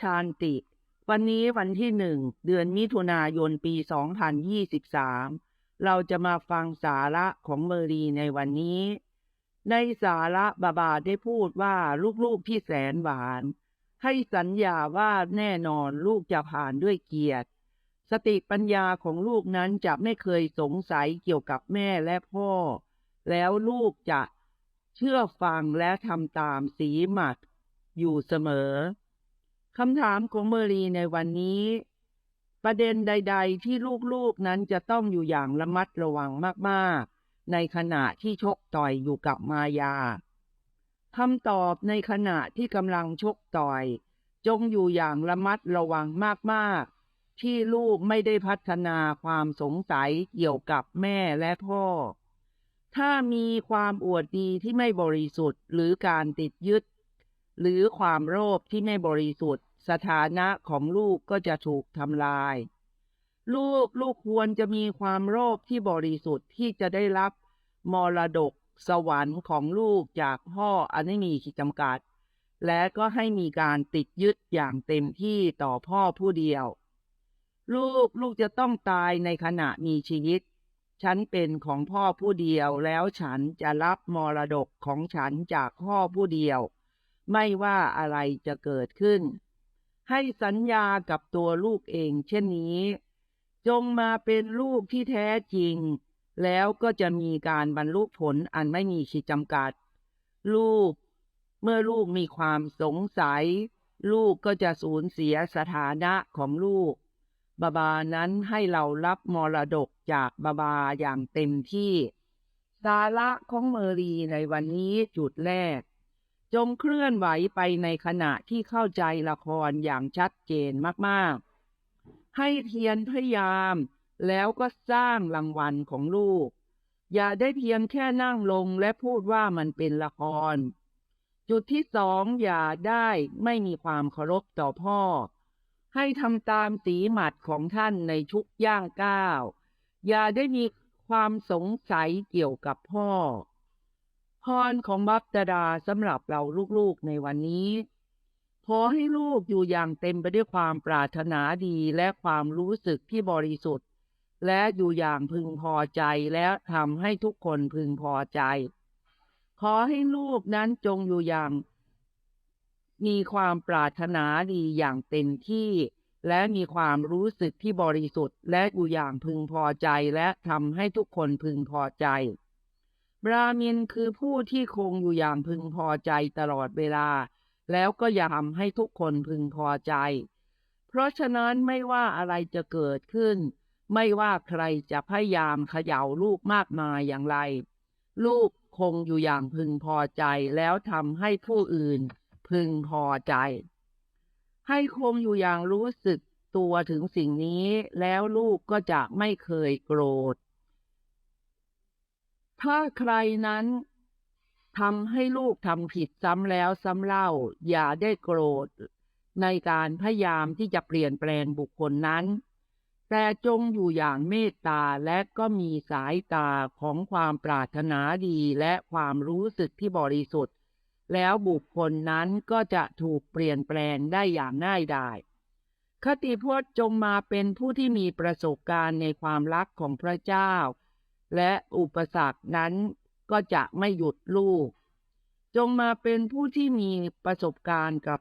ชานติ วันนี้วันที่หนึ่งเดือนมิถุนายนปี 2023 เราจะมาฟังสาระของเมอรีในวันนี้ ในสาระบาบาได้พูดว่าลูกๆที่แสนหวาน ให้สัญญาว่าแน่นอนลูกจะผ่านด้วยเกียรติ สติปัญญาของลูกนั้นจะไม่เคยสงสัยเกี่ยวกับแม่และพ่อ แล้วลูกจะเชื่อฟังและทำตามสีหมัดอยู่เสมอ คำถามของเมอรีในวันนี้ ประเด็นใด ๆ ที่ลูกๆนั้นจะต้องอยู่อย่างระมัดระวังมากๆ ในขณะที่ชกต่อยอยู่กับมายาคำตอบในขณะที่กำลังชกต่อย จงอยู่อย่างระมัดระวังมากๆ ที่ลูกไม่ได้พัฒนาความสงสัยเกี่ยวกับแม่และพ่อ ถ้ามีความอวดดีที่ไม่บริสุทธิ์หรือการติดยึด หรือความโลภที่ไม่บริสุทธิ์ สถานะของลูกก็จะถูกทำลาย ลูกลูกควรจะมีความโลภที่บริสุทธิ์ที่จะได้รับมรดกสวรรค์ของลูกจากพ่ออันไม่มีขีดจำกัด และก็ให้มีการติดยึดอย่างเต็มที่ต่อพ่อผู้เดียว ลูกลูกจะต้องตายในขณะมีชีวิต ฉันเป็นของพ่อผู้เดียวแล้วฉันจะรับมรดกของฉันจากพ่อผู้เดียว ไม่ว่าอะไรจะเกิดขึ้น ให้สัญญากับตัวลูกเองเช่นนี้ จงมาเป็นลูกที่แท้จริง แล้วก็จะมีการบรรลุผลอันไม่มีขีดจำกัด ลูก เมื่อลูกมีความสงสัย ลูกก็จะสูญเสียสถานะของลูก บาบานั้นให้เรารับมรดกจากบาบาอย่างเต็มที่ สาระของเมอรีในวันนี้จุดแรก จงเคลื่อนไหวไปในขณะที่เข้าใจละครอย่างชัดเจนมากๆ ให้เพียรพยายาม แล้วก็สร้างรางวัลของลูก อย่าได้เพียงแค่นั่งลงและพูดว่ามันเป็นละคร จุดที่สองอย่าได้ไม่มีความเคารพต่อพ่อ ให้ทำตามสีหมัดของท่านในชุกย่างก้าว อย่าได้มีความสงสัยเกี่ยวกับพ่อ รของบัพตดาสำหรับเราลูกๆในวันนี้ ขอให้ลูกอยู่อย่างเต็มไปด้วยความปรารถนาดีและความรู้สึกที่บริสุทธิ์ และอยู่อย่างพึงพอใจและทำให้ทุกคนพึงพอใจ ขอให้ลูกนั้นจงอยู่อย่าง มีความปรารถนาดีอย่างเต็มที่และมีความรู้สึกที่บริสุทธิ์ และอยู่อย่างพึงพอใจและทำให้ทุกคนพึงพอใจ รามินคือผู้ที่คงอยู่อย่างพึงพอใจตลอดเวลา แล้วก็อย่าทำให้ทุกคนพึงพอใจ เพราะฉะนั้นไม่ว่าอะไรจะเกิดขึ้น ไม่ว่าใครจะพยายามเขย่าลูกมากมายอย่างไร ลูกคงอยู่อย่างพึงพอใจแล้วทำให้ผู้อื่นพึงพอใจ ให้คงอยู่อย่างรู้สึกตัวถึงสิ่งนี้แล้วลูกก็จะไม่เคยโกรธ ถ้าใครนั้นทำให้ลูกทำผิดซ้ำแล้วซ้ำเล่า อย่าได้โกรธในการพยายามที่จะเปลี่ยนแปลงบุคคลนั้น แต่จงอยู่อย่างเมตตาและก็มีสายตาของความปรารถนาดีและความรู้สึกที่บริสุทธิ์ แล้วบุคคลนั้นก็จะถูกเปลี่ยนแปลงได้อย่างง่ายดายคติพจน์จงมาเป็นผู้ที่มีประสบการณ์ในความรักของพระเจ้า และอุปสรรคนั้นก็จะไม่หยุดลูก จงมาเป็นผู้ที่มีประสบการณ์กับ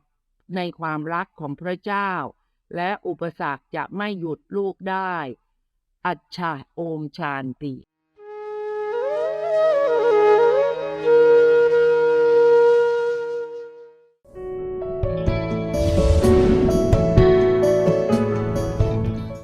ในความรักของพระเจ้า และอุปสรรคจะไม่หยุดลูกได้ อัจฉาโอมชานติ